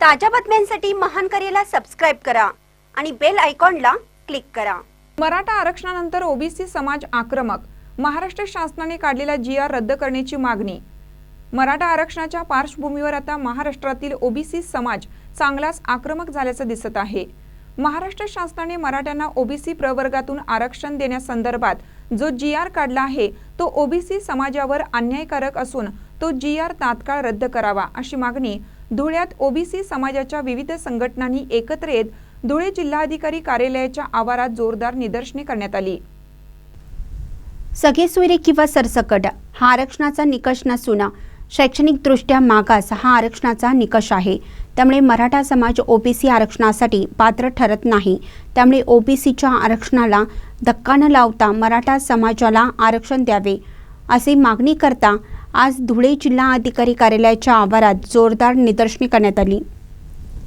ताज्या बातम्यांसाठी महान करेला सबस्क्राईब करा आणि बेल आयकॉनला क्लिक करा. मराठा आरक्षणानंतर ओबीसी समाज आक्रमक. महाराष्ट्र शासनाने काढलेला जी आर रद्द करण्याची मागणी. मराठा आरक्षणाच्या पार्श्वभूमीवर आता महाराष्ट्रातील ओबीसी समाज चांगलाच आक्रमक झाल्याचं दिसत आहे. महाराष्ट्र शासनाने मराठ्यांना ओबीसी प्रवर्गातून आरक्षण देण्यासंदर्भात जो जी आर काढला आहे तो ओबीसी समाजावर अन्यायकारक असून तो जी आर तात्काळ रद्द करावा अशी मागणी धुळ्यात ओबीसी समाजाच्या विविध संघटनांनी एकत्र येत धुळे जिल्हाधिकारी कार्यालयाच्या आवारात जोरदार निदर्शने करण्यात आली. सगळे सोयरे किंवा सरसकट हा आरक्षणाचा निकष नसून शैक्षणिकदृष्ट्या मागास हा आरक्षणाचा निकष आहे. त्यामुळे मराठा समाज ओबीसी आरक्षणासाठी पात्र ठरत नाही. त्यामुळे ओबीसीच्या आरक्षणाला धक्का न लावता मराठा समाजाला आरक्षण द्यावे असे मागणी करता आज धुळे जिल्हा अधिकारी कार्यालयाच्या आवारात जोरदार निदर्शने करण्यात आली.